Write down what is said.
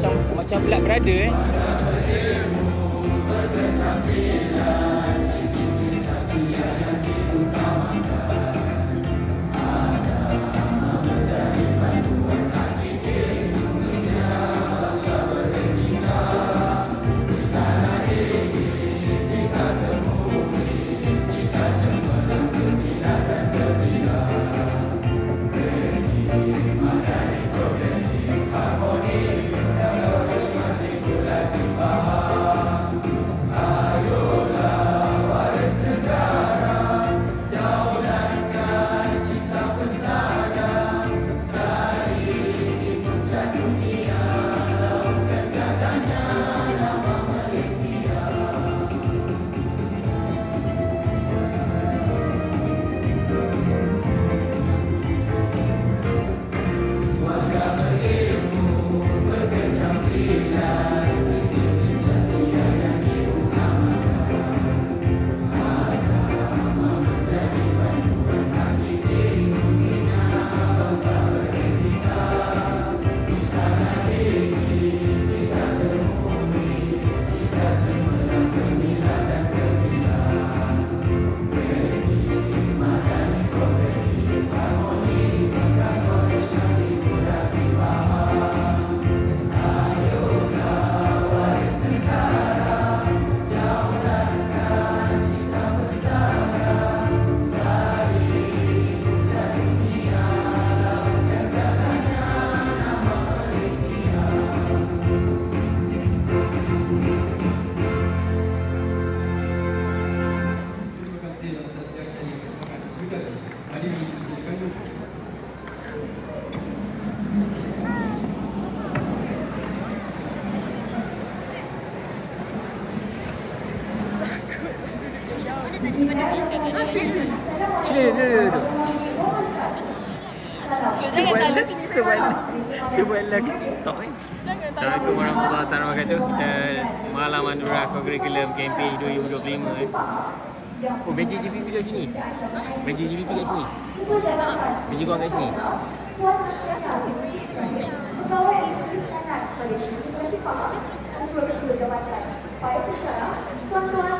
macam macam black brother eh. Sebuah lagi TikTok eh. Assalamualaikum warahmatullahi wabarakatuh. Kita Malam Madura Curriculum Campaign 2025 eh. Oh, Benji GPP kat sini. Benji GPP kat sini. Benji kau kat sini. Tuan-tuan, puan-puan, hadirin hadirat